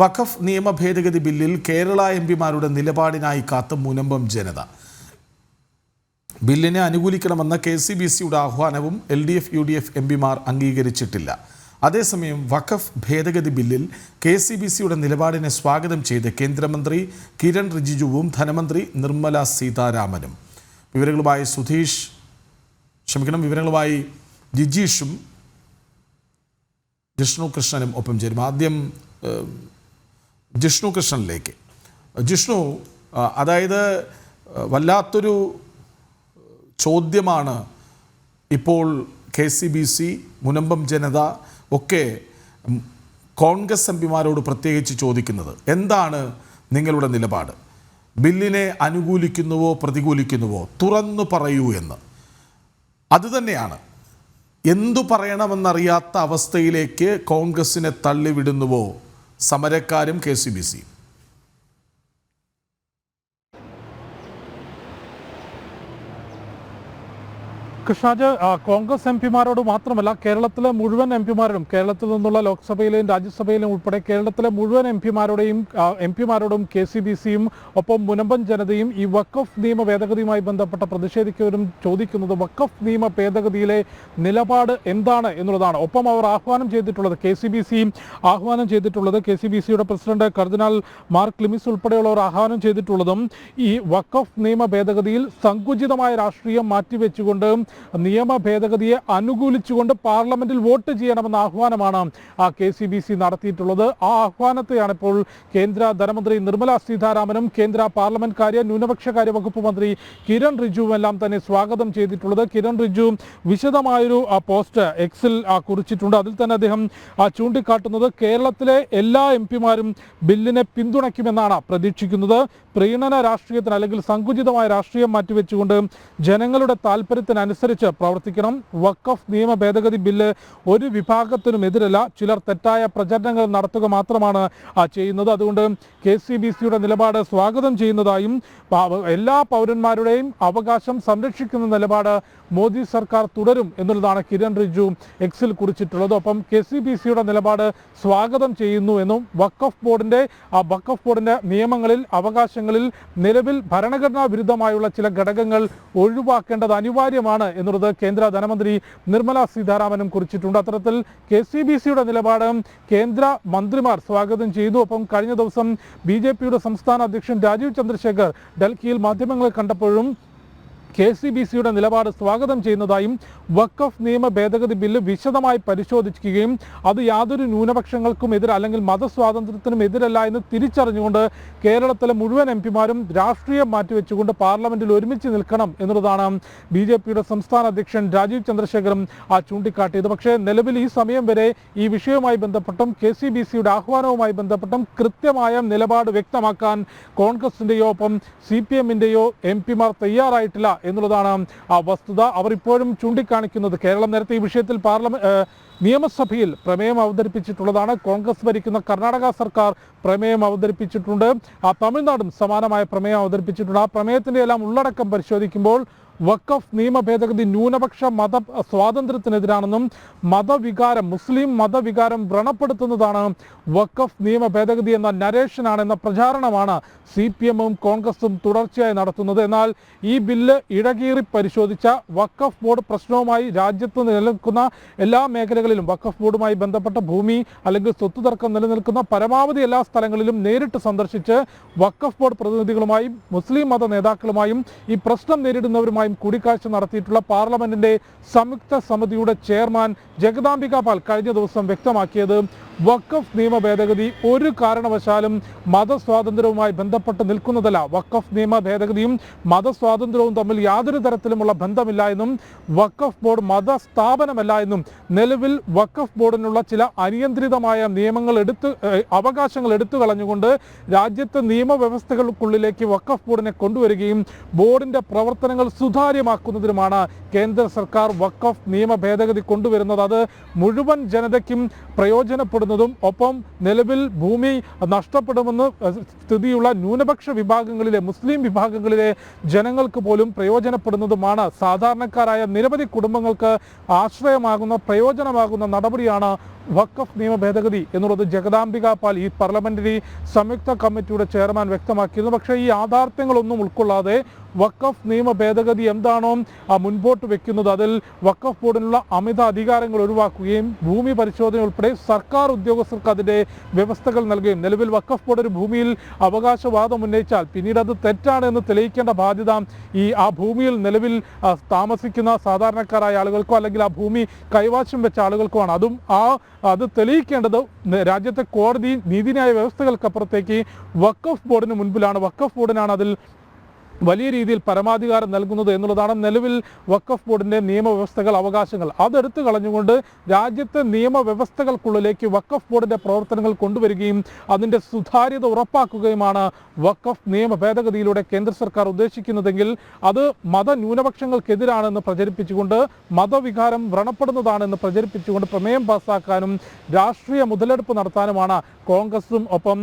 വഖഫ് നിയമ ഭേദഗതി ബില്ലിൽ കേരള എം പിമാരുടെ നിലപാടിനായി കാത്ത മുനമ്പം ജനത. ബില്ലിനെ അനുകൂലിക്കണമെന്ന കെ സി ബി സിയുടെ ആഹ്വാനവും L D F U D F M പിമാർ അംഗീകരിച്ചിട്ടില്ല. അതേസമയം വഖഫ് ഭേദഗതി ബില്ലിൽ കെ സി ബി സിയുടെ നിലപാടിനെ സ്വാഗതം ചെയ്ത് കേന്ദ്രമന്ത്രി കിരൺ റിജിജുവും ധനമന്ത്രി നിർമ്മല സീതാരാമനും. വിവരങ്ങളുമായി സുധീഷ് ക്ഷമിക്കണം വിവരങ്ങളുമായി ജിജീഷും ജിഷ്ണു കൃഷ്ണനും ഒപ്പം ചേരും. ആദ്യം ജിഷ്ണു കൃഷ്ണനിലേക്ക്. ജിഷ്ണു അതായത് വല്ലാത്തൊരു ചോദ്യമാണ് ഇപ്പോൾ K C B C Munambam ജനത ഒക്കെ കോൺഗ്രസ് എം പിമാരോട് പ്രത്യേകിച്ച് ചോദിക്കുന്നത്. എന്താണ് നിങ്ങളുടെ നിലപാട്? ബില്ലിനെ അനുകൂലിക്കുന്നുവോ പ്രതികൂലിക്കുന്നുവോ? തുറന്നു പറയൂ എന്ന്. അതുതന്നെയാണ് എന്തു പറയണമെന്നറിയാത്ത അവസ്ഥയിലേക്ക് കോൺഗ്രസിനെ തള്ളിവിടുന്നുവോ? സമരക്കാരും കെ സി ബി സിയും കൃഷ്ണാജ് കോൺഗ്രസ് എം പിമാരോട് മാത്രമല്ല കേരളത്തിലെ മുഴുവൻ എം പിമാരോടും കേരളത്തിൽ നിന്നുള്ള ലോക്സഭയിലെയും രാജ്യസഭയിലും ഉൾപ്പെടെ കേരളത്തിലെ മുഴുവൻ എം പിമാരുടെയും എം പിമാരോടും കെ സി ബി സിയും ഒപ്പം മുനമ്പൻ ജനതയും ഈ വക്കഫ് നിയമ ഭേദഗതിയുമായി ബന്ധപ്പെട്ട പ്രതിഷേധിക്കവരും ചോദിക്കുന്നത് വക്കഫ് നിയമ ഭേദഗതിയിലെ നിലപാട് എന്താണ് എന്നുള്ളതാണ്. ഒപ്പം അവർ ആഹ്വാനം ചെയ്തിട്ടുള്ളത് കെ സി ബി സിയും ആഹ്വാനം ചെയ്തിട്ടുള്ളത് കെ സി ബി സിയുടെ പ്രസിഡന്റ് കർദിനാൾ മാർക്ക് ക്ലിമിസ് ഉൾപ്പെടെയുള്ളവർ ആഹ്വാനം ചെയ്തിട്ടുള്ളതും ഈ വക്കഫ് നിയമ ഭേദഗതിയിൽ സങ്കുചിതമായ രാഷ്ട്രീയം മാറ്റിവെച്ചുകൊണ്ട് നിയമ ഭേദഗതിയെ അനുകൂലിച്ചുകൊണ്ട് പാർലമെന്റിൽ വോട്ട് ചെയ്യണമെന്ന ആഹ്വാനമാണ് ആ കെ സി ബി സി നടത്തിയിട്ടുള്ളത്. ആ ആഹ്വാനത്തെയാണ് ഇപ്പോൾ കേന്ദ്ര ധനമന്ത്രി നിർമ്മല സീതാരാമനും കേന്ദ്ര പാർലമെന്റ് കാര്യ ന്യൂനപക്ഷകാര്യ വകുപ്പ് മന്ത്രി കിരൺ റിജുവും എല്ലാം തന്നെ സ്വാഗതം ചെയ്തിട്ടുള്ളത്. കിരൺ റിജു വിശദമായൊരു പോസ്റ്റ് എക്സിൽ കുറിച്ചിട്ടുണ്ട്. അതിൽ തന്നെ അദ്ദേഹം ചൂണ്ടിക്കാട്ടുന്നത് കേരളത്തിലെ എല്ലാ എം പിമാരും ബില്ലിനെ പിന്തുണയ്ക്കുമെന്നാണ് പ്രതീക്ഷിക്കുന്നത്. പ്രീണന രാഷ്ട്രീയത്തിന് അല്ലെങ്കിൽ സങ്കുചിതമായ രാഷ്ട്രീയം മാറ്റിവെച്ചുകൊണ്ട് ജനങ്ങളുടെ താല്പര്യത്തിനനുസരിച്ച് പ്രവർത്തിക്കണം. വക്കഫ് നിയമ ഭേദഗതി ബില്ല് ഒരു വിഭാഗത്തിനും എതിരല്ല ചിലർ തെറ്റായ പ്രചരണങ്ങൾ നടത്തുക മാത്രമാണ് ചെയ്യുന്നത്. അതുകൊണ്ട് കെ സി ബി സിയുടെ നിലപാട് സ്വാഗതം ചെയ്യുന്നതായും എല്ലാ പൗരന്മാരുടെയും അവകാശം സംരക്ഷിക്കുന്ന നിലപാട് മോദി സർക്കാർ തുടരും എന്നുള്ളതാണ് കിരൺ റിജു എക്സിൽ കുറിച്ചിട്ടുള്ളത്. ഒപ്പം കെ സി ബി സിയുടെ നിലപാട് സ്വാഗതം ചെയ്യുന്നു എന്നും വക്കഫ് ബോർഡിന്റെ ആ വക്കഫ് ബോർഡിന്റെ നിയമങ്ങളിൽ അവകാശങ്ങളിൽ നിലവിൽ ഭരണഘടനാ വിരുദ്ധമായുള്ള ചില ഘടകങ്ങൾ ഒഴിവാക്കേണ്ടത് അനിവാര്യമാണ് എന്നുള്ളത് കേന്ദ്ര ധനമന്ത്രി നിർമ്മല സീതാരാമനും കുറിച്ചിട്ടുണ്ട്. അത്തരത്തിൽ കെ സി ബി സിയുടെ നിലപാട് കേന്ദ്ര മന്ത്രിമാർ സ്വാഗതം ചെയ്തു. ഒപ്പം കഴിഞ്ഞ ദിവസം ബി ജെ പിയുടെ സംസ്ഥാന അധ്യക്ഷൻ രാജീവ് ചന്ദ്രശേഖർ ഡൽഹിയിൽ മാധ്യമങ്ങളെ കണ്ടപ്പോഴും കെ സി ബി സിയുടെ നിലപാട് സ്വാഗതം ചെയ്യുന്നതായും വക്കഫ് നിയമ ഭേദഗതി ബില്ല് വിശദമായി പരിശോധിക്കുകയും അത് യാതൊരു ന്യൂനപക്ഷങ്ങൾക്കും എതിരല്ലെങ്കിൽ മതസ്വാതന്ത്ര്യത്തിനും എതിരല്ല എന്ന് തിരിച്ചറിഞ്ഞുകൊണ്ട് കേരളത്തിലെ മുഴുവൻ എം പിമാരും രാഷ്ട്രീയം മാറ്റിവെച്ചുകൊണ്ട് പാർലമെന്റിൽ ഒരുമിച്ച് നിൽക്കണം എന്നുള്ളതാണ് ബി ജെ പിയുടെ സംസ്ഥാന അധ്യക്ഷൻ രാജീവ് ചന്ദ്രശേഖറും ആ ചൂണ്ടിക്കാട്ടിയത്. പക്ഷേ നിലവിൽ ഈ സമയം വരെ ഈ വിഷയവുമായി ബന്ധപ്പെട്ടും കെ സി ബി സിയുടെ ആഹ്വാനവുമായി ബന്ധപ്പെട്ടും കൃത്യമായ നിലപാട് വ്യക്തമാക്കാൻ കോൺഗ്രസിന്റെയോ ഒപ്പം സി പി എമ്മിന്റെയോ എം പിമാർ തയ്യാറായിട്ടില്ല എന്നുള്ളതാണ് വസ്തുത. അവർ ഇപ്പോഴും ചൂണ്ടിക്കാണിക്കുന്നത് കേരളം നേരത്തെ ഈ വിഷയത്തിൽ പാർലമെന്റ് നിയമസഭയിൽ പ്രമേയം അവതരിപ്പിച്ചിട്ടുള്ളതാണ്. കോൺഗ്രസ് ഭരിക്കുന്ന കർണാടക സർക്കാർ പ്രമേയം അവതരിപ്പിച്ചിട്ടുണ്ട്. ആ തമിഴ്നാടും സമാനമായ പ്രമേയം അവതരിപ്പിച്ചിട്ടുണ്ട്. ആ പ്രമേയത്തിന്റെ എല്ലാം ഉള്ളടക്കം പരിശോധിക്കുമ്പോൾ വഖഫ് നിയമ ഭേദഗതി ന്യൂനപക്ഷ മത സ്വാതന്ത്ര്യത്തിനെതിരാണെന്നും മതവികാരം മുസ്ലിം മതവികാരം വ്രണപ്പെടുത്തുന്നതാണ് വഖഫ് നിയമ ഭേദഗതി എന്ന നരേഷനാണ് എന്ന പ്രചാരണമാണ് സി പി എമ്മും കോൺഗ്രസും തുടർച്ചയായി നടത്തുന്നത്. എന്നാൽ ഈ ബില്ല് ഇഴകീറി പരിശോധിച്ച വഖഫ് ബോർഡ് പ്രശ്നവുമായി രാജ്യത്ത് നിലനിൽക്കുന്ന എല്ലാ മേഖലകളിലും വഖഫ് ബോർഡുമായി ബന്ധപ്പെട്ട ഭൂമി അല്ലെങ്കിൽ സ്വത്ത് തർക്കം നിലനിൽക്കുന്ന പരമാവധി എല്ലാ സ്ഥലങ്ങളിലും നേരിട്ട് സന്ദർശിച്ച് വഖഫ് ബോർഡ് പ്രതിനിധികളുമായും മുസ്ലിം മത നേതാക്കളുമായും ഈ പ്രശ്നം നേരിടുന്നവരുമായും കൂടിക്കാഴ്ച നടത്തിയിട്ടുള്ള പാർലമെന്റിന്റെ സംയുക്ത സമിതിയുടെ ചെയർമാൻ ജഗദാംബിക പാൽ കഴിഞ്ഞ ദിവസം വ്യക്തമാക്കിയത് വഖഫ് നിയമ ഭേദഗതി ഒരു കാരണവശാലും മതസ്വാതന്ത്ര്യവുമായി ബന്ധപ്പെട്ട് നിൽക്കുന്നതല്ല. വഖഫ് നിയമ ഭേദഗതിയും മതസ്വാതന്ത്ര്യവും തമ്മിൽ യാതൊരു തരത്തിലുമുള്ള ബന്ധമില്ല എന്നും വഖഫ് ബോർഡ് മതസ്ഥാപനമല്ല എന്നും നിലവിൽ വഖഫ് ബോർഡിനുള്ള ചില അനിയന്ത്രിതമായ നിയമങ്ങൾ എടുത്ത് അവകാശങ്ങൾ എടുത്തു കളഞ്ഞുകൊണ്ട് രാജ്യത്തെ നിയമവ്യവസ്ഥകൾക്കുള്ളിലേക്ക് വഖഫ് ബോർഡിനെ കൊണ്ടുവരികയും ബോർഡിന്റെ പ്രവർത്തനങ്ങൾ സുതാര്യമാക്കുന്നതിനുമാണ് കേന്ദ്ര സർക്കാർ വഖഫ് നിയമ ഭേദഗതി കൊണ്ടുവരുന്നത്. അത് മുഴുവൻ ജനതയ്ക്കും പ്രയോജനപ്പെടുന്നതും ഒപ്പം നിലവിൽ ഭൂമി നഷ്ടപ്പെടുമെന്ന് സ്ഥിതിയുള്ള ന്യൂനപക്ഷ വിഭാഗങ്ങളിലെ മുസ്ലിം വിഭാഗങ്ങളിലെ ജനങ്ങൾക്ക് പോലും പ്രയോജനപ്പെടുന്നതുമാണ്. സാധാരണക്കാരായ നിരവധി കുടുംബങ്ങൾക്ക് ആശ്രയമാകുന്ന പ്രയോജനമാകുന്ന നടപടിയാണ് വഖഫ് നിയമ ഭേദഗതി എന്നുള്ളത് ജഗദാംബിക പാൽ ഈ പാർലമെന്ററി സംയുക്ത കമ്മിറ്റിയുടെ ചെയർമാൻ വ്യക്തമാക്കിയിരുന്നു. പക്ഷേ ഈ യാഥാർത്ഥ്യങ്ങളൊന്നും ഉൾക്കൊള്ളാതെ വഖഫ് നിയമ ഭേദഗതി എന്താണോ മുൻപോട്ട് വെക്കുന്നത്. അതിൽ വഖഫ് ബോർഡിനുള്ള അമിത അധികാരങ്ങൾ ഒഴിവാക്കുകയും ഭൂമി പരിശോധന ഉൾപ്പെടെ സർക്കാർ ഉദ്യോഗസ്ഥർക്ക് അതിന്റെ വ്യവസ്ഥകൾ നൽകുകയും നിലവിൽ വഖഫ് ബോർഡ് ഒരു ഭൂമിയിൽ അവകാശവാദം ഉന്നയിച്ചാൽ പിന്നീട് അത് തെറ്റാണ് എന്ന് തെളിയിക്കേണ്ട ബാധ്യത ഈ ആ ഭൂമിയിൽ നിലവിൽ താമസിക്കുന്ന സാധാരണക്കാരായ ആളുകൾക്കോ അല്ലെങ്കിൽ ആ ഭൂമി കൈവാശം വെച്ച ആളുകൾക്കോ ആണ്. അതും ആ അത് തെളിയിക്കേണ്ടത് രാജ്യത്തെ കോടതി നീതിന്യായ വ്യവസ്ഥകൾക്കപ്പുറത്തേക്ക് വക്കഫ് ബോർഡിന് മുൻപിലാണ്. വക്കഫ് ബോർഡിനാണ് അതിൽ വലിയ രീതിയിൽ പരമാധികാരം നൽകുന്നത് എന്നുള്ളതാണ് നിലവിൽ വഖഫ് ബോർഡിന്റെ നിയമവ്യവസ്ഥകൾ അവകാശങ്ങൾ. അതെടുത്തു കളഞ്ഞുകൊണ്ട് രാജ്യത്തെ നിയമവ്യവസ്ഥകൾക്കുള്ളിലേക്ക് വഖഫ് ബോർഡിന്റെ പ്രവർത്തനങ്ങൾ കൊണ്ടുവരികയും അതിന്റെ സുതാര്യത ഉറപ്പാക്കുകയുമാണ് വഖഫ് നിയമ ഭേദഗതിയിലൂടെ കേന്ദ്ര സർക്കാർ ഉദ്ദേശിക്കുന്നതെങ്കിൽ അത് മതന്യൂനപക്ഷങ്ങൾക്കെതിരാണെന്ന് പ്രചരിപ്പിച്ചുകൊണ്ട് മതവികാരം വ്രണപ്പെടുന്നതാണെന്ന് പ്രചരിപ്പിച്ചുകൊണ്ട് പ്രമേയം പാസാക്കാനും രാഷ്ട്രീയ മുതലെടുപ്പ് നടത്താനുമാണ് കോൺഗ്രസും ഒപ്പം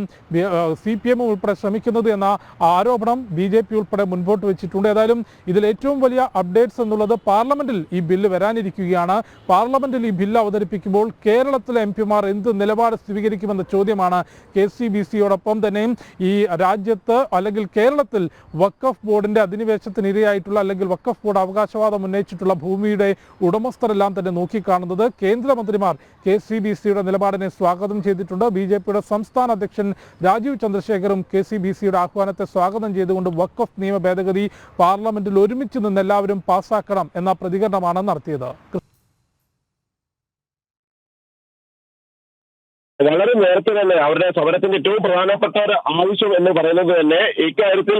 സി പി എമ്മും ഉൾപ്പെടെ ശ്രമിക്കുന്നത് എന്ന ആരോപണം ബി ജെ പി ഉൾപ്പെടെ മുൻപോട്ട് വെച്ചിട്ടുണ്ട്. ഏതായാലും ഇതിൽ ഏറ്റവും വലിയ അപ്ഡേറ്റ്സ് എന്നുള്ളത് പാർലമെന്റിൽ ഈ ബില്ല് വരാനിരിക്കുകയാണ്. പാർലമെന്റിൽ ഈ ബില്ല് അവതരിപ്പിക്കുമ്പോൾ കേരളത്തിലെ എം പിമാർ എന്ത് നിലപാട് സ്വീകരിക്കുമെന്ന ചോദ്യമാണ് കെ സി ബി സിയോടൊപ്പം തന്നെ ഈ രാജ്യത്ത് അല്ലെങ്കിൽ കേരളത്തിൽ വക്കഫ് ബോർഡിന്റെ അധിനിവേശത്തിന് ഇരയായിട്ടുള്ള അല്ലെങ്കിൽ വക്കഫ് ബോർഡ് അവകാശവാദം ഉന്നയിച്ചിട്ടുള്ള ഭൂമിയുടെ ഉടമസ്ഥരെല്ലാം തന്നെ നോക്കിക്കാണുന്നത് കേന്ദ്രമന്ത്രിമാർ കെ സി ബി സിയുടെ നിലപാടിനെ സ്വാഗതം ചെയ്തിട്ടുണ്ട്. ബി ജെ പിയുടെ സംസ്ഥാന അധ്യക്ഷൻ രാജീവ് ചന്ദ്രശേഖറും കെ സി ബി സിയുടെ ആഹ്വാനത്തെ സ്വാഗതം ചെയ്തുകൊണ്ട് വഖഫ് നിയമ ഭേദഗതി പാർലമെന്റിൽ ഒരുമിച്ച് നിന്ന് എല്ലാവരും പാസാക്കണം എന്ന പ്രതികരണമാണ് നടത്തിയത്. വളരെ നേരത്തെ തന്നെ അവരുടെ സമരത്തിന്റെ ഏറ്റവും പ്രധാനപ്പെട്ട ഒരു ആവശ്യം എന്ന് പറയുന്നത് തന്നെ ഇക്കാര്യത്തിൽ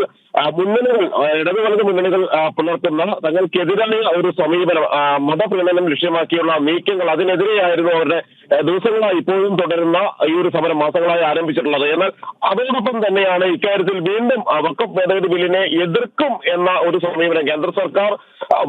മുന്നണികൾ ഇടതു വലത് മുന്നണികൾ പുലർത്തുന്ന തങ്ങൾക്കെതിരായ ഒരു സമീപനം മതപ്രീണനം ലക്ഷ്യമാക്കിയുള്ള നീക്കങ്ങൾ അതിനെതിരെയായിരുന്നു അവരുടെ ദിവസങ്ങളായി ഇപ്പോഴും തുടരുന്ന ഈ ഒരു സമരം മാസങ്ങളായി ആരംഭിച്ചിട്ടുള്ളത്. എന്നാൽ അതോടൊപ്പം തന്നെയാണ് ഇക്കാര്യത്തിൽ വീണ്ടും വക്കഫ് ഭേദഗതി ബില്ലിനെ എതിർക്കും എന്ന ഒരു സമീപനം കേന്ദ്ര സർക്കാർ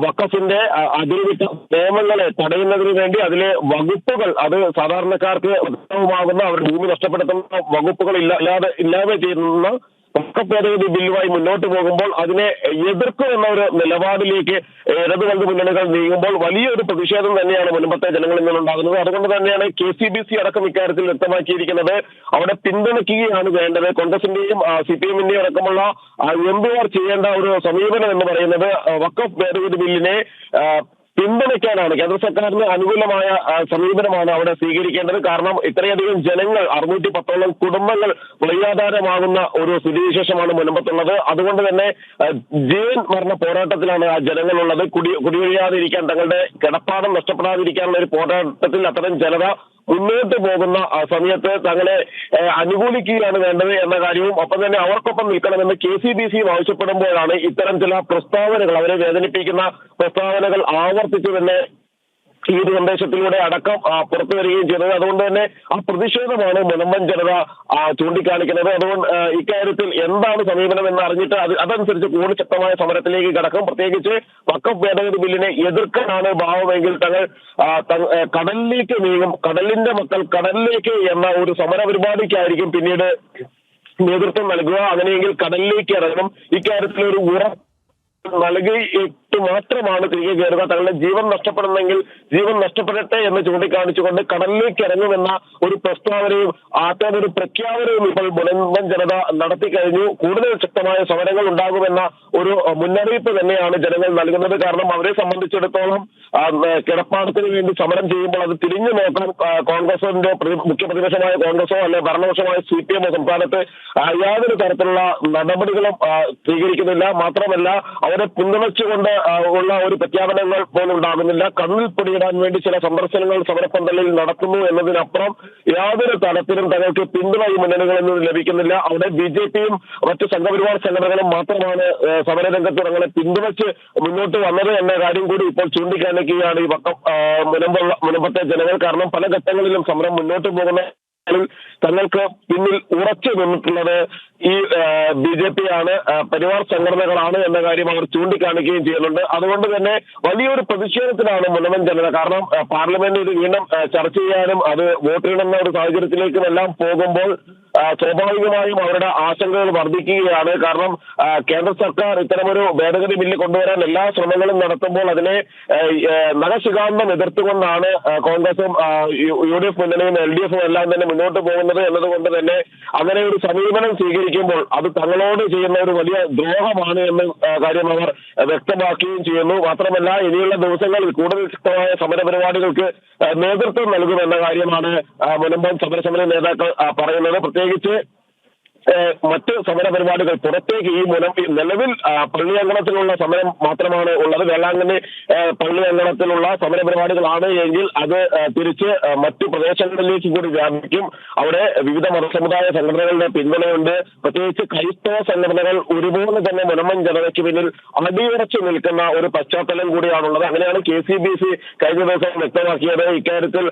വക്കഫിന്റെ അതിരുവിട്ട നിയമങ്ങളെ തടയുന്നതിന് വേണ്ടി അതിലെ വകുപ്പുകൾ അത് സാധാരണക്കാർക്ക് ഉത്തമമാകുന്ന അവരുടെ ഭൂമി നഷ്ടപ്പെടുത്തുന്ന വകുപ്പുകൾ ഇല്ല ഇല്ലാതെ ഇല്ലാതെ ചെയ്യുന്ന ഭേദഗതി ബില്ലുമായി മുന്നോട്ട് പോകുമ്പോൾ അതിനെ എതിർക്കും എന്ന ഒരു നിലപാടിലേക്ക് ഇടതു മുന്നണികൾ നീങ്ങുമ്പോൾ വലിയൊരു പ്രതിഷേധം തന്നെയാണ് മുൻപത്തെ ജനങ്ങളിൽ നിന്നുണ്ടാകുന്നത്. അതുകൊണ്ട് തന്നെയാണ് കെ സി ബി സി അടക്കം ഇക്കാര്യത്തിൽ വ്യക്തമാക്കിയിരിക്കുന്നത്. അവിടെ പിന്തുണയ്ക്കുകയാണ് വേണ്ടത്. കോൺഗ്രസിന്റെയും സി പി എമ്മിന്റെയും അടക്കമുള്ള എം പിമാർ ചെയ്യേണ്ട ഒരു സമീപനം എന്ന് പറയുന്നത് വക്കഫ് ഭേദഗതി ബില്ലിനെ പിന്തുണയ്ക്കാനാണ് കേന്ദ്ര സർക്കാരിന് അനുകൂലമായ സമീപനമാണ് അവിടെ സ്വീകരിക്കേണ്ടത്. കാരണം ഇത്രയധികം ജനങ്ങൾ അറുന്നൂറ്റി പത്തോളം കുടുംബങ്ങൾ വഴിയാധാരമാകുന്ന ഒരു സ്ഥിതിവിശേഷമാണ് മുൻപത്തുള്ളത്. അതുകൊണ്ട് തന്നെ ജീവൻ മരണ പോരാട്ടത്തിലാണ് ആ ജനങ്ങളുള്ളത്. കുടി കുടിയൊഴിയാതിരിക്കാൻ തങ്ങളുടെ കിടപ്പാടം നഷ്ടപ്പെടാതിരിക്കാനുള്ള ഒരു പോരാട്ടത്തിൽ അത്തരം ജനത മുന്നോട്ട് പോകുന്ന സമയത്ത് തങ്ങളെ അനുകൂലിക്കുകയാണ് വേണ്ടത് എന്ന കാര്യവും ഒപ്പം തന്നെ അവർക്കൊപ്പം നിൽക്കണമെന്ന് കെ സി ബി സിയും ആവശ്യപ്പെടുമ്പോഴാണ് ഇത്തരം ചില പ്രസ്താവനകൾ അവരെ വേദനിപ്പിക്കുന്ന പ്രസ്താവനകൾ ആവർത്തിച്ചു തന്നെ ഈ ഒരു സന്ദേശത്തിലൂടെ അടക്കം പുറത്തു വരികയും ചെയ്തത്. അതുകൊണ്ട് തന്നെ ആ പ്രതിഷേധമാണ് മുനമ്പൻ ജനത ചൂണ്ടിക്കാണിക്കുന്നത്. അതുകൊണ്ട് ഇക്കാര്യത്തിൽ എന്താണ് സമീപനം എന്ന് അറിഞ്ഞിട്ട് അത് അതനുസരിച്ച് കൂടുതൽ ശക്തമായ സമരത്തിലേക്ക് കടക്കും. പ്രത്യേകിച്ച് വക്കഫ് ഭേദഗതി ബില്ലിനെ എതിർക്കാനാണ് ഭാവമെങ്കിൽ തങ്ങൾ കടലിലേക്ക് നീങ്ങും. കടലിന്റെ മക്കൾ കടലിലേക്ക് എന്ന ഒരു സമര പരിപാടിക്കായിരിക്കും പിന്നീട് നേതൃത്വം നൽകുക. അങ്ങനെയെങ്കിൽ കടലിലേക്ക് ഇറങ്ങണം. ഇക്കാര്യത്തിൽ ഒരു ഉറപ്പ് നൽകിയിട്ട് മാത്രമാണ് തിരികെ കയറുക. തങ്ങളുടെ ജീവൻ നഷ്ടപ്പെടുന്നെങ്കിൽ ജീവൻ നഷ്ടപ്പെടട്ടെ എന്ന് ചൂണ്ടിക്കാണിച്ചുകൊണ്ട് കടലിലേക്ക് ഇറങ്ങുമെന്ന ഒരു പ്രസ്താവനയും അത്തരം ഒരു പ്രഖ്യാപനവും ഇപ്പോൾ മുനമ്പൻ ജനത നടത്തി കഴിഞ്ഞു. കൂടുതൽ ശക്തമായ സമരങ്ങൾ ഉണ്ടാകുമെന്ന ഒരു മുന്നറിയിപ്പ് തന്നെയാണ് ജനങ്ങൾ നൽകുന്നത്. കാരണം അവരെ സംബന്ധിച്ചിടത്തോളം കിടപ്പാടത്തിന് വേണ്ടി സമരം ചെയ്യുമ്പോൾ അത് തിരിഞ്ഞു നോക്കാൻ കോൺഗ്രസിന്റെ മുഖ്യപ്രതിപക്ഷമായ മുഖ്യ പ്രതിപക്ഷമായ കോൺഗ്രസോ അല്ലെ ഭരണപക്ഷമായ സി പി എമ്മോ സംസ്ഥാനത്ത് യാതൊരു തരത്തിലുള്ള നടപടികളും സ്വീകരിക്കുന്നില്ല. മാത്രമല്ല അവരെ പിന്തുണച്ചുകൊണ്ട് ഉള്ള ഒരു പ്രഖ്യാപനങ്ങൾ പോലും ഉണ്ടാകുന്നില്ല. കണ്ണിൽ പൊടിയിടാൻ വേണ്ടി ചില സന്ദർശനങ്ങൾ സമരപ്പന്തലിൽ നടത്തുന്നു എന്നതിനപ്പുറം യാതൊരു തരത്തിലും തങ്ങൾക്ക് പിന്തുണ ഈ മുന്നണികളിൽ നിന്ന് ലഭിക്കുന്നില്ല. അവിടെ ബി ജെ പിയും മറ്റ് സംഘപരിവാർ സംഘടനകളും മാത്രമാണ് സമരരംഗത്ത് തങ്ങളെ പിന്തുണച്ച് മുന്നോട്ട് വന്നത് എന്ന കാര്യം കൂടി ഇപ്പോൾ ചൂണ്ടിക്കാണിക്കുകയാണ് ഈ വക്കം മുനമ്പുള്ള മുനമ്പത്തെ ജനങ്ങൾ കാരണം പല ഘട്ടങ്ങളിലും സമരം മുന്നോട്ട് പോകുന്ന തങ്ങൾക്ക് പിന്നിൽ ഉറച്ചു നിന്നിട്ടുള്ളത് ഈ ബി ജെ പി ആണ് പരിവാർ സംഘടനകളാണ് എന്ന കാര്യം അവർ ചൂണ്ടിക്കാണിക്കുകയും ചെയ്യുന്നുണ്ട്. അതുകൊണ്ട് തന്നെ വലിയൊരു പ്രതിഷേധത്തിലാണ് മുനമൻ ജനത. കാരണം പാർലമെന്റിൽ പാർലമെന്റ് ഇത് വീണ്ടും ചർച്ച ചെയ്യാനും അത് വോട്ടിടുന്ന ഒരു സാഹചര്യത്തിലേക്കും എല്ലാം പോകുമ്പോൾ സ്വാഭാവികമായും അവരുടെ ആശങ്കകൾ വർദ്ധിക്കുകയാണ്. കാരണം കേന്ദ്ര സർക്കാർ ഇത്തരമൊരു ഭേദഗതി ബില്ല് കൊണ്ടുവരാൻ എല്ലാ ശ്രമങ്ങളും നടത്തുമ്പോൾ അതിനെ നഖശികാന്തം എതിർത്തുകൊണ്ടാണ് കോൺഗ്രസും യു- ഡി എഫ് മുന്നണിയും എൽ ഡി എഫും എല്ലാം തന്നെ മുന്നോട്ട് പോകുന്നത് എന്നതുകൊണ്ട് തന്നെ അങ്ങനെ ഒരു സമീപനം സ്വീകരിക്കുമ്പോൾ അത് തങ്ങളോട് ചെയ്യുന്ന ഒരു വലിയ ദ്രോഹമാണ് എന്ന കാര്യം അവർ വ്യക്തമാക്കുകയും ചെയ്യുന്നു. മാത്രമല്ല ഇനിയുള്ള ദിവസങ്ങളിൽ കൂടുതൽ ശക്തമായ സമരപരിപാടികൾക്ക് നേതൃത്വം നൽകുമെന്ന കാര്യമാണ് മുനമ്പം സമരസമിതി നേതാക്കൾ പറയുന്നത്. പ്രത്യേകിച്ച് ഏഹ് മറ്റ് സമര പരിപാടികൾ പുറത്തേക്ക് ഈ മുനം നിലവിൽ പള്ളി അങ്കണത്തിലുള്ള സമരം മാത്രമാണ് ഉള്ളത്. വേളാങ്കണ്ണി പള്ളി അങ്കണത്തിലുള്ള സമര പരിപാടികളാണ് എങ്കിൽ അത് തിരിച്ച് മറ്റു പ്രദേശങ്ങളിലേക്ക് കൂടി വ്യാപിക്കും. അവിടെ വിവിധ മതസമുദായ സംഘടനകളുടെ പിന്തുണയുണ്ട്. പ്രത്യേകിച്ച് ക്രൈസ്തവ സംഘടനകൾ ഒരുപോലെ തന്നെ മുനമൻ ജനതയ്ക്ക് പിന്നിൽ അടിയുറച്ചു നിൽക്കുന്ന ഒരു പശ്ചാത്തലം കൂടിയാണുള്ളത്. അങ്ങനെയാണ് കെ സി ബി സി കഴിഞ്ഞ ദിവസം വ്യക്തമാക്കിയത്. ഇക്കാര്യത്തിൽ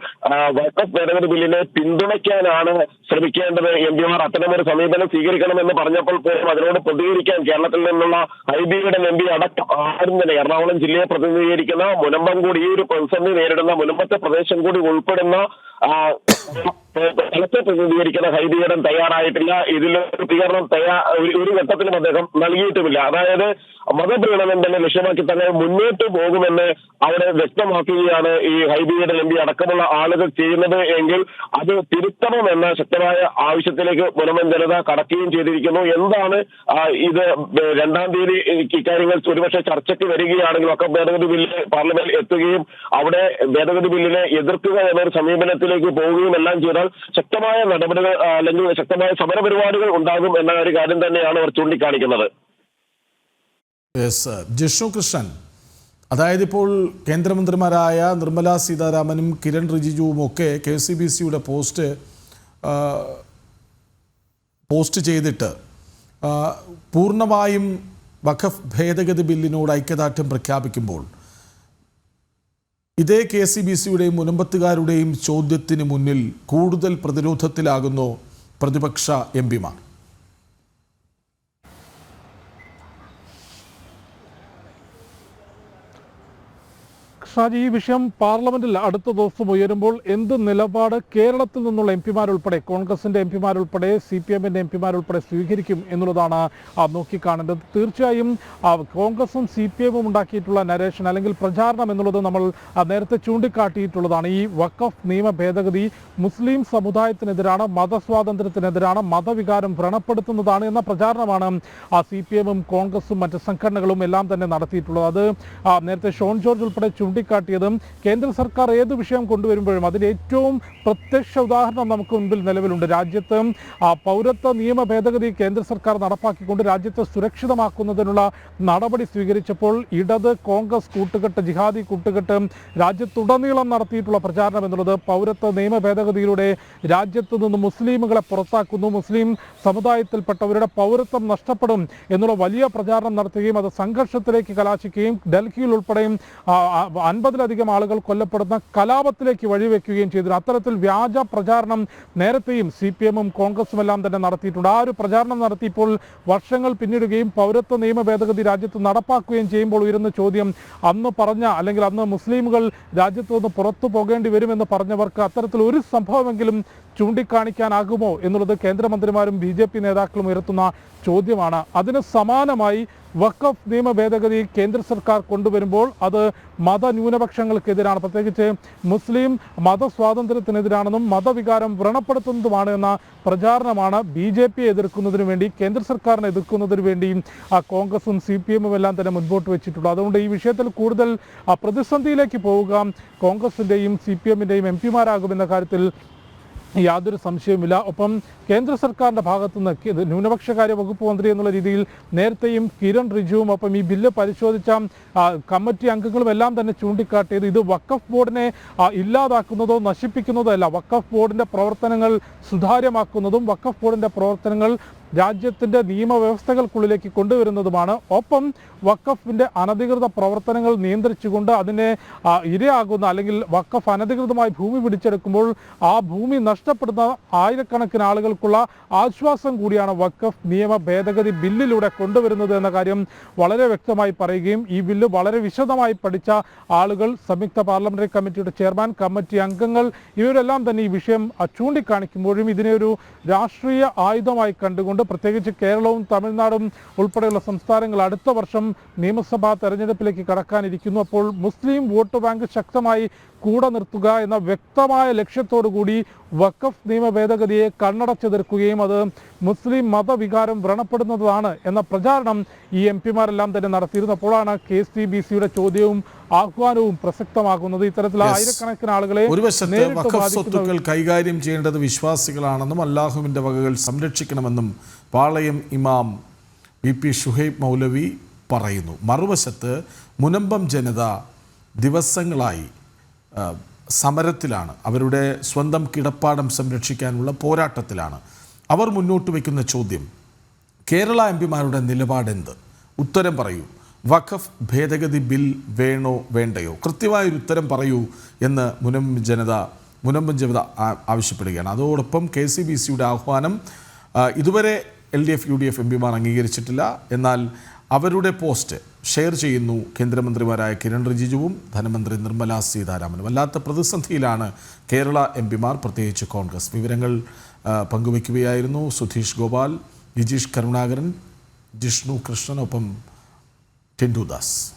വഖഫ് ഭേദഗതി ബില്ലിനെ പിന്തുണയ്ക്കാനാണ് ശ്രമിക്കേണ്ടത്. എം പിമാർ അത്തരമൊരു സമീപനം സ്വീകരിക്കണമെന്ന് പറഞ്ഞപ്പോൾ പോലും അതിനോട് പ്രതികരിക്കാൻ കേരളത്തിൽ നിന്നുള്ള ഐ ബിയുടെ എം പി അടക്കം ആരും തന്നെ എറണാകുളം ജില്ലയെ പ്രതിനിധീകരിക്കുന്ന മുനമ്പം കൂടി ഈ ഒരു പ്രതിസന്ധി നേരിടുന്ന മുനമ്പത്തെ പ്രദേശം കൂടി ഉൾപ്പെടുന്ന ആ, സ്ഥലത്തെ പ്രതിനിധീകരിക്കുന്ന ഹൈബിയുടെ തയ്യാറായിട്ടില്ല. ഇതിലൊരു പ്രതികരണം തയ്യാ ഒരു- ഘട്ടത്തിലും അദ്ദേഹം നൽകിയിട്ടുമില്ല. അതായത് മതപ്രീണനം തന്നെ ലക്ഷ്യമാക്കി തന്നെ മുന്നോട്ട് പോകുമെന്ന് അവിടെ വ്യക്തമാക്കുകയാണ് ഈ ഹൈദീകരൻ എം അടക്കമുള്ള ആളുകൾ ചെയ്യുന്നത് എങ്കിൽ അത് തിരുത്തണമെന്ന ശക്തമായ ആവശ്യത്തിലേക്ക് മുനമൻ ജനത കടക്കുകയും ചെയ്തിരിക്കുന്നു. എന്താണ് ഇത് രണ്ടാം തീയതി ഇക്കാര്യങ്ങൾ ഒരുപക്ഷെ ചർച്ചയ്ക്ക് വരികയാണെങ്കിൽ ഒക്കെ ഭേദഗതി ബില്ല് പാർലമെന്റിൽ എത്തുകയും അവിടെ ഭേദഗതി ബില്ലിനെ എതിർക്കുക എന്നൊരു സമീപനത്തിലേക്ക് പോവുകയും എല്ലാം ചെയ്താൽ ശക്തമായ നടപടികൾ അല്ലെങ്കിൽ ശക്തമായ സമരപരിപാടികൾ ഉണ്ടാകും എന്ന ഒരു കാര്യം തന്നെയാണ് അവർ ചൂണ്ടിക്കാണിക്കുന്നത്. ജിഷ്ണു കൃഷ്ണൻ. അതായത് ഇപ്പോൾ കേന്ദ്രമന്ത്രിമാരായ നിർമ്മല സീതാരാമനും കിരൺ റിജിജുവും ഒക്കെ കെ സി ബി സിയുടെ പോസ്റ്റ് പോസ്റ്റ് ചെയ്തിട്ട് പൂർണമായും വഖഫ് ഭേദഗതി ബില്ലിനോട് ഐക്യദാർഢ്യം പ്രഖ്യാപിക്കുമ്പോൾ ഇതേ കെ സി ബി സിയുടെയും മുനമ്പത്തുകാരുടെയും ചോദ്യത്തിന് മുന്നിൽ കൂടുതൽ പ്രതിരോധത്തിലാകുന്നു പ്രതിപക്ഷ എം പിമാർ. ഷാജി ഈ വിഷയം പാർലമെന്റിൽ അടുത്ത ദിവസം ഉയരുമ്പോൾ എന്ത് നിലപാട് കേരളത്തിൽ നിന്നുള്ള എം പിമാരുൾപ്പെടെ കോൺഗ്രസിന്റെ എം പിമാരുൾപ്പെടെ സി പി എമ്മിന്റെ എം പിമാരുൾപ്പെടെ സ്വീകരിക്കും എന്നുള്ളതാണ് നോക്കിക്കാണേണ്ടത്. തീർച്ചയായും കോൺഗ്രസും സി പി എമ്മും ഉണ്ടാക്കിയിട്ടുള്ള നരേഷൻ അല്ലെങ്കിൽ പ്രചാരണം എന്നുള്ളത് നമ്മൾ നേരത്തെ ചൂണ്ടിക്കാട്ടിയിട്ടുള്ളതാണ്. ഈ വഖഫ് നിയമ ഭേദഗതി മുസ്ലിം സമുദായത്തിനെതിരാണ് മതസ്വാതന്ത്ര്യത്തിനെതിരാണ് മതവികാരം വ്രണപ്പെടുത്തുന്നതാണ് എന്ന പ്രചാരണമാണ് സി പി എമ്മും കോൺഗ്രസും മറ്റ് സംഘടനകളും എല്ലാം തന്നെ നടത്തിയിട്ടുള്ളത്. അത് നേരത്തെ ഷോൺ ജോർജ് ഉൾപ്പെടെ ചൂണ്ടിക്കാട്ടിയതും കേന്ദ്ര സർക്കാർ ഏത് വിഷയം കൊണ്ടുവരുമ്പോഴും അതിന്റെ ഏറ്റവും പ്രത്യക്ഷ ഉദാഹരണം നമുക്ക് മുൻപിൽ നിലവിലുണ്ട്. രാജ്യത്ത് പൗരത്വ നിയമ ഭേദഗതി കേന്ദ്ര സർക്കാർ നടപ്പാക്കിക്കൊണ്ട് രാജ്യത്തെ സുരക്ഷിതമാക്കുന്നതിനുള്ള നടപടി സ്വീകരിച്ചപ്പോൾ ഇടത് കോൺഗ്രസ് കൂട്ടുകെട്ട് ജിഹാദി കൂട്ടുകെട്ട് രാജ്യത്തുടനീളം നടത്തിയിട്ടുള്ള പ്രചാരണം എന്നുള്ളത് പൗരത്വ നിയമ ഭേദഗതിയിലൂടെ രാജ്യത്ത് നിന്ന് മുസ്ലിമുകളെ പുറത്താക്കുന്നു. മുസ്ലിം സമുദായത്തിൽപ്പെട്ടവരുടെ പൗരത്വം നഷ്ടപ്പെടും എന്നുള്ള വലിയ പ്രചാരണം നടത്തുകയും അത് സംഘർഷത്തിലേക്ക് കലാശിക്കുകയും ഡൽഹിയിൽ ഉൾപ്പെടെയും അൻപതിലധികം ആളുകൾ കൊല്ലപ്പെടുന്ന കലാപത്തിലേക്ക് വഴിവെക്കുകയും ചെയ്തു. അത്തരത്തിൽ വ്യാജ പ്രചാരണം നേരത്തെയും സി പി എമ്മും കോൺഗ്രസും എല്ലാം തന്നെ നടത്തിയിട്ടുണ്ട്. ആ ഒരു പ്രചാരണം നടത്തിയപ്പോൾ വർഷങ്ങൾ പിന്നിടുകയും പൗരത്വ നിയമ ഭേദഗതി രാജ്യത്ത് നടപ്പാക്കുകയും ചെയ്യുമ്പോൾ ഉയരുന്ന ചോദ്യം അന്ന് പറഞ്ഞ അല്ലെങ്കിൽ അന്ന് മുസ്ലിമുകൾ രാജ്യത്തു നിന്ന് പുറത്തു പോകേണ്ടി വരുമെന്ന് പറഞ്ഞവർക്ക് അത്തരത്തിൽ ഒരു സംഭവമെങ്കിലും ചൂണ്ടിക്കാണിക്കാനാകുമോ എന്നുള്ളത് കേന്ദ്രമന്ത്രിമാരും ബി നേതാക്കളും ഉയർത്തുന്ന ചോദ്യമാണ്. അതിന് സമാനമായി വഖഫ് നിയമ ഭേദഗതി കേന്ദ്ര സർക്കാർ കൊണ്ടുവരുമ്പോൾ അത് മതന്യൂനപക്ഷങ്ങൾക്കെതിരാണ്. പ്രത്യേകിച്ച് മുസ്ലിം മതസ്വാതന്ത്ര്യത്തിനെതിരാണെന്നും മതവികാരം വ്രണപ്പെടുത്തുന്നതുമാണ് എന്ന പ്രചാരണമാണ് ബി ജെ പിയെ എതിർക്കുന്നതിന് വേണ്ടി കേന്ദ്ര സർക്കാരിനെ എതിർക്കുന്നതിന് വേണ്ടിയും ആ കോൺഗ്രസും സി പി എമ്മും എല്ലാം തന്നെ മുൻപോട്ട് വെച്ചിട്ടുള്ളത് അതുകൊണ്ട് ഈ വിഷയത്തിൽ കൂടുതൽ പ്രതിസന്ധിയിലേക്ക് പോവുക കോൺഗ്രസിന്റെയും സി പി എമ്മിന്റെയും എം പിമാരാകുമെന്ന കാര്യത്തിൽ യാതൊരു സംശയവുമില്ല. ഒപ്പം കേന്ദ്ര സർക്കാരിന്റെ ഭാഗത്തു നിന്ന് ഇത് ന്യൂനപക്ഷകാര്യ വകുപ്പ് മന്ത്രി എന്നുള്ള രീതിയിൽ നേരത്തെയും കിരൺ റിജുവും ഒപ്പം ഈ ബില്ല് പരിശോധിച്ച കമ്മിറ്റി അംഗങ്ങളും എല്ലാം തന്നെ ചൂണ്ടിക്കാട്ടിയത് ഇത് വക്കഫ് ബോർഡിനെ ഇല്ലാതാക്കുന്നതോ നശിപ്പിക്കുന്നതോ അല്ല. വക്കഫ് ബോർഡിന്റെ പ്രവർത്തനങ്ങൾ സുതാര്യമാക്കുന്നതും വക്കഫ് ബോർഡിന്റെ പ്രവർത്തനങ്ങൾ രാജ്യത്തിന്റെ നിയമവ്യവസ്ഥകൾക്കുള്ളിലേക്ക് കൊണ്ടുവരുന്നതുമാണ്. ഒപ്പം വക്കഫിന്റെ അനധികൃത പ്രവർത്തനങ്ങൾ നിയന്ത്രിച്ചുകൊണ്ട് അതിനെ ഇരയാകുന്ന അല്ലെങ്കിൽ വക്കഫ് അനധികൃതമായി ഭൂമി പിടിച്ചെടുക്കുമ്പോൾ ആ ഭൂമി കഷ്ടപ്പെടുന്ന ആയിരക്കണക്കിന് ആളുകൾക്കുള്ള ആശ്വാസം കൂടിയാണ് വഖഫ് നിയമ ഭേദഗതി ബില്ലിലൂടെ കൊണ്ടുവരുന്നത് എന്ന കാര്യം വളരെ വ്യക്തമായി പറയുകയും ഈ ബില്ല് വളരെ വിശദമായി പഠിച്ച ആളുകൾ സംയുക്ത പാർലമെന്ററി കമ്മിറ്റിയുടെ ചെയർമാൻ കമ്മിറ്റി അംഗങ്ങൾ ഇവരെല്ലാം തന്നെ ഈ വിഷയം ചൂണ്ടിക്കാണിക്കുമ്പോഴും ഇതിനെ ഒരു രാഷ്ട്രീയ ആയുധമായി കണ്ടുകൊണ്ട് പ്രത്യേകിച്ച് കേരളവും തമിഴ്നാടും ഉൾപ്പെടെയുള്ള സംസ്ഥാനങ്ങൾ അടുത്ത വർഷം നിയമസഭാ തെരഞ്ഞെടുപ്പിലേക്ക് കടക്കാനിരിക്കുന്നു. അപ്പോൾ മുസ്ലിം വോട്ട് ബാങ്ക് ശക്തമായി കൂടെ നിർത്തുക എന്ന വ്യക്തമായ ലക്ഷ്യത്തോടു കൂടി വഖഫ് നിയമ ഭേദഗതിയെ കണ്ണടച്ചെതിർക്കുകയും അത് മുസ്ലിം മതവികാരം വ്രണപ്പെടുന്നതാണ് എന്ന പ്രചാരണം ഈ എം പിമാരെല്ലാം തന്നെ നടത്തിയിരുന്നപ്പോഴാണ് കെ സി ബി സിയുടെ ചോദ്യവും ആഹ്വാനവും പ്രസക്തമാകുന്നത്. ഇത്തരത്തിൽ ആയിരക്കണക്കിന് ആളുകളെ ഒരു വശത്ത് വഖഫ് സ്വത്തുക്കൾ കൈകാര്യം ചെയ്യേണ്ടത് വിശ്വാസികളാണെന്നും അള്ളാഹുവിന്റെ വകകൾ സംരക്ഷിക്കണമെന്നും പാളയം ഇമാം വി പി ഷുഹൈബ് മൗലവി പറയുന്നു. മറുവശത്ത് മുനമ്പം ജനത ദിവസങ്ങളായി സമരത്തിലാണ്. അവരുടെ സ്വന്തം കിടപ്പാടം സംരക്ഷിക്കാനുള്ള പോരാട്ടത്തിലാണ്. അവർ മുന്നോട്ട് വയ്ക്കുന്ന ചോദ്യം കേരള എം പിമാരുടെ നിലപാടെന്ത്? ഉത്തരം പറയൂ. വഖഫ് ഭേദഗതി ബിൽ വേണോ വേണ്ടയോ? കൃത്യമായൊരു ഉത്തരം പറയൂ എന്ന് മുനമ്പ് ജനത മുനമ്പം ജനത ആവശ്യപ്പെടുകയാണ്. അതോടൊപ്പം കെ സി ബി സിയുടെ ആഹ്വാനം ഇതുവരെ L D F U D F M പിമാർ അംഗീകരിച്ചിട്ടില്ല. എന്നാൽ അവരുടെ പോസ്റ്റ് ഷെയർ ചെയ്യുന്നു കേന്ദ്രമന്ത്രിമാരായ കിരൺ റിജിജുവും ധനമന്ത്രി നിർമ്മല സീതാരാമനും. വല്ലാത്ത പ്രതിസന്ധിയിലാണ് കേരള എം പിമാർ പ്രത്യേകിച്ച് കോൺഗ്രസ്. വിവരങ്ങൾ പങ്കുവയ്ക്കുകയായിരുന്നു സുധീഷ് ഗോപാൽ ജിജീഷ് കരുണാകരൻ ജിഷ്ണു കൃഷ്ണനൊപ്പം ടിൻഡുദാസ്